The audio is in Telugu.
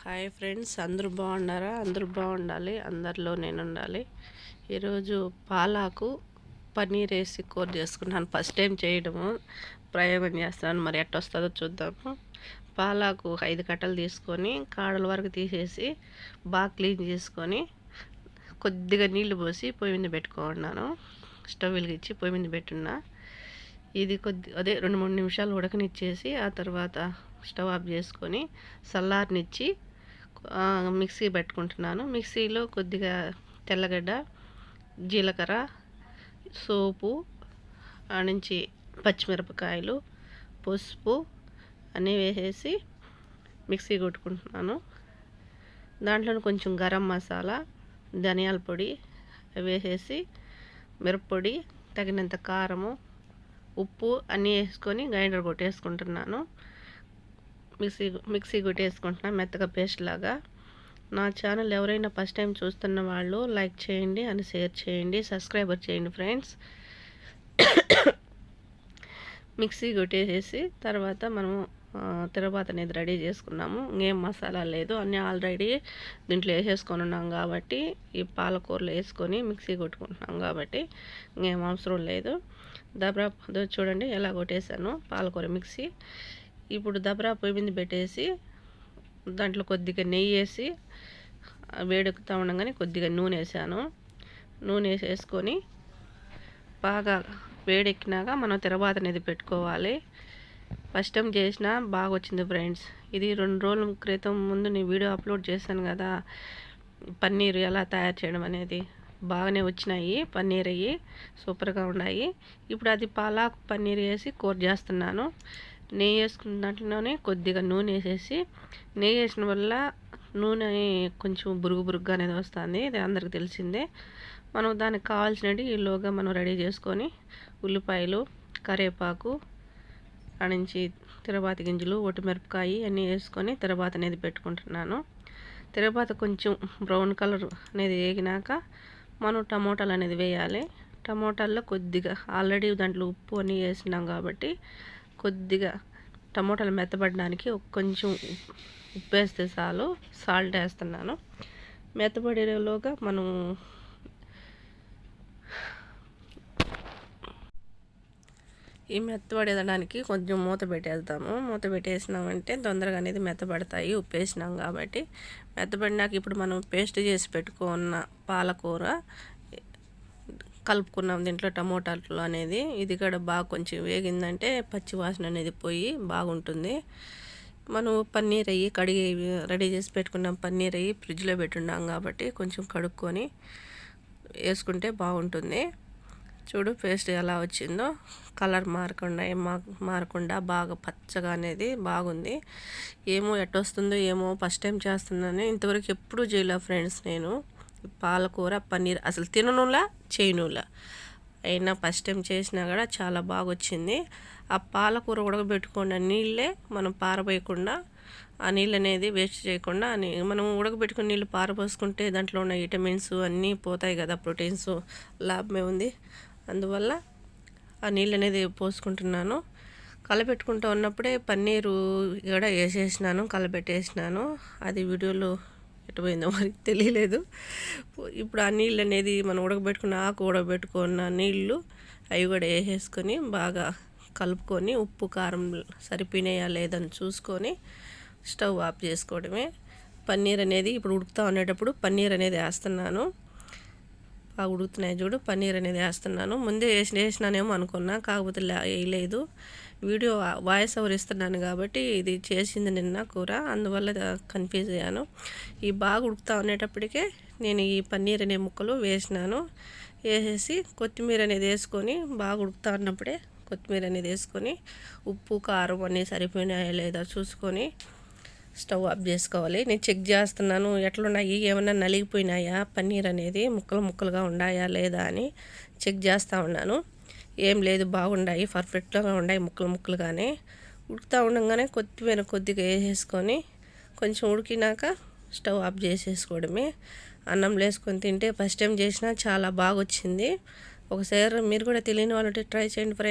హాయ్ ఫ్రెండ్స్ అందరూ బాగున్నారా? అందరూ బాగుండాలి అందరిలో నేను ఉండాలి ఈరోజు పాలాకు పన్నీర్ వేసి కూర చేసుకున్నాను. ఫస్ట్ టైం చేయడము ప్రయోగం చేస్తాను. మరి ఎట్ట వస్తుందో చూద్దాము. పాలాకు ఐదు కట్టలు తీసుకొని కాడల వరకు తీసేసి బాగా క్లీన్ చేసుకొని కొద్దిగా నీళ్ళు పోసి పొయ్యి మీద పెట్టుకున్నాను. స్టవ్ వెలిగించి పొయ్యి మీద పెట్టున్నా. ఇది కొద్ది అదే రెండు మూడు నిమిషాలు ఉడకనిచ్చేసి ఆ తర్వాత స్టవ్ ఆఫ్ చేసుకొని చల్లారనిచ్చి మిక్సీ పెట్టుకుంటున్నాను. మిక్సీలో కొద్దిగా తెల్లగడ్డ జీలకర్ర సోపు నుంచి పచ్చిమిరపకాయలు పసుపు అన్నీ వేసేసి మిక్సీ కొట్టుకుంటున్నాను. దాంట్లో కొంచెం గరం మసాలా ధనియాల పొడి వేసేసి మిరప్పొడి తగినంత కారము ఉప్పు అన్నీ వేసుకొని గ్రైండర్ కొట్టేసుకుంటున్నాను. మిక్సీ మిక్సీ కొట్టేసుకుంటున్నాను మెత్తగా పేస్ట్ లాగా. నా ఛానల్ ఎవరైనా ఫస్ట్ టైం చూస్తున్న వాళ్ళు లైక్ చేయండి అని షేర్ చేయండి సబ్స్క్రైబర్ చేయండి ఫ్రెండ్స్. మిక్సీ కొట్టేసేసి తర్వాత మనము తిరుపతి అనేది రెడీ చేసుకున్నాము. ఇంకేం మసాలా లేదు. అన్నీ ఆల్రెడీ దీంట్లో వేసేసుకొని ఉన్నాం కాబట్టి ఈ పాలకూరలు వేసుకొని మిక్సీ కొట్టుకుంటున్నాం కాబట్టి ఇంకేం అవసరం లేదు. దబరా చూడండి ఎలా కొట్టేశాను పాలకూర మిక్సీ. ఇప్పుడు దబరా పొయ్యి మీద పెట్టేసి దాంట్లో కొద్దిగా నెయ్యి వేసి వేడెక్కుతా ఉండగానే కొద్దిగా నూనె వేసాను. నూనె వేసేసుకొని బాగా వేడెక్కినాక మనం తర్వాత అనేది పెట్టుకోవాలి. ఫస్ట్ టైం చేసిన బాగా వచ్చింది ఫ్రెండ్స్. ఇది రెండు రోజుల క్రితం ముందు నేను వీడియో అప్లోడ్ చేశాను కదా పన్నీర్ ఎలా తయారు చేయడం అనేది. బాగానే వచ్చినాయి పన్నీర్ అయ్యి సూపర్గా ఉన్నాయి ఇప్పుడు అది పాలాకు పన్నీర్ వేసి కూర చేస్తున్నాను. నెయ్యి వేసుకున్న దాంట్లోనే కొద్దిగా నూనె వేసేసి నెయ్యి వేసిన వల్ల నూనె కొంచెం బురుగు బురుగ్గా అనేది వస్తుంది. ఇది అందరికి తెలిసిందే. మనం దానికి కావాల్సినవి ఈలోగా మనం రెడీ చేసుకొని ఉల్లిపాయలు కరివేపాకు నుంచి తిరబాతి గింజలు ఒటిమిరపకాయ అన్నీ వేసుకొని తిరబాత అనేది పెట్టుకుంటున్నాను. తిరబాత కొంచెం బ్రౌన్ కలర్ అనేది వేగినాక మనం టమోటాలు అనేది వేయాలి. టమోటాల్లో కొద్దిగా ఆల్రెడీ దాంట్లో ఉప్పు అన్నీ వేసినాం కాబట్టి కొద్దిగా టమోటాలు మెత్తబడడానికి కొంచెం ఉప్పు వేస్తే చాలు. సాల్ట్ వేస్తున్నాను. మెత్తబడేలోగా మనం ఈ మెత్తబడేదడానికి కొంచెం మూత పెట్టేద్దాము. మూత పెట్టేసినామంటే తొందరగా అనేది మెత్తబడతాయి. ఉప్పు వేసినాం కాబట్టి మెత్తబడినాక ఇప్పుడు మనం పేస్ట్ చేసి పెట్టుకున్న పాలకూర కలుపుకున్నాం దీంట్లో టమోటాలు అనేది. ఇది కూడా బాగా కొంచెం వేగిందంటే పచ్చి వాసన అనేది పోయి బాగుంటుంది. మనం పన్నీర్ అయ్యి కడిగి రెడీ చేసి పెట్టుకున్నాం పన్నీర్ అయ్యి ఫ్రిడ్జ్లో పెట్టున్నాం కాబట్టి కొంచెం కడుక్కొని వేసుకుంటే బాగుంటుంది. చూడు పేస్ట్ ఎలా వచ్చిందో. కలర్ మారకుండా ఏం మారకుండా బాగా పచ్చగా అనేది బాగుంది. ఏమో ఎట్టొస్తుందో ఏమో ఫస్ట్ టైం చేస్తున్నాను. ఇంతవరకు ఎప్పుడూ చేయలే ఫ్రెండ్స్ నేను. పాలకూర పన్నీర్ అసలు తిననులా చేయనులా. అయినా ఫస్ట్ టైం చేసినా కూడా చాలా బాగా వచ్చింది ఆ పాలకూర ఉడకబెట్టుకున్న నీళ్ళే మనం పారబోయకుండా ఆ నీళ్ళు అనేది వేస్ట్ చేయకుండా మనం ఉడకబెట్టుకుని నీళ్ళు పారబోసుకుంటే దాంట్లో ఉన్న విటమిన్స్ అన్నీ పోతాయి కదా ప్రోటీన్స్ లాభమే ఉంది. అందువల్ల ఆ నీళ్ళు అనేది పోసుకుంటున్నాను. కలపెట్టుకుంటూ ఉన్నప్పుడే పన్నీరు కూడా వేసేసినాను కలపెట్టేసినాను. అది వీడియోలో ఎటుపోయిందో మరి తెలియలేదు. ఇప్పుడు ఆ నీళ్ళు అనేది మనం ఉడకబెట్టుకున్న ఆకు ఉడకబెట్టుకున్న నీళ్ళు అవి కూడా వేసేసుకొని బాగా కలుపుకొని ఉప్పు కారం సరిపోయినాయా లేదని చూసుకొని స్టవ్ ఆఫ్ చేసుకోవడమే. పన్నీర్ అనేది ఇప్పుడు ఉడుకుతా ఉండేటప్పుడు పన్నీర్ అనేది వేస్తున్నాను. బాగా ఉడుకుతున్నాయి చూడు పన్నీర్ అనేది వేస్తున్నాను. ముందే వేసి వేసినానేమో అనుకున్నా కాకపోతే వేయలేదు. వీడియో వాయిస్ ఓవర్ ఇస్తున్నాను కాబట్టి ఇది చేసింది నిన్న కూర అందువల్ల కన్ఫ్యూజ్ అయ్యాను. ఈ బాగా ఉడుకుతా ఉండేటప్పటికే నేను ఈ పన్నీర్ అనే ముక్కలు వేసినాను. వేసేసి కొత్తిమీర అనేది వేసుకొని బాగా ఉడుకుతా ఉన్నప్పుడే కొత్తిమీర అనేది వేసుకొని ఉప్పు కారం అన్నీ సరిపోయినాయా లేదా చూసుకొని స్టవ్ ఆఫ్ చేసుకోవాలి. నేను చెక్ చేస్తున్నాను ఎట్లున్నాయి ఏమన్నా నలిగిపోయినాయా పన్నీర్ అనేది ముక్కలు ముక్కలుగా ఉన్నాయా లేదా అని చెక్ చేస్తూ ఉన్నాను. ఏం లేదు బాగున్నాయి పర్ఫెక్ట్గా ఉన్నాయి ముక్కలు ముక్కలుగానే. ఉడుకుతూ ఉండగానే కొత్తిమీర కొద్దిగా వేసేసుకొని కొంచెం ఉడికినాక స్టవ్ ఆఫ్ చేసేసుకోవడమే. అన్నం వేసుకొని తింటే ఫస్ట్ టైం చేసినా చాలా బాగా వచ్చింది ఒకసారి మీరు కూడా తెలియని వాళ్ళు ట్రై చేయండి ఫ్రెండ్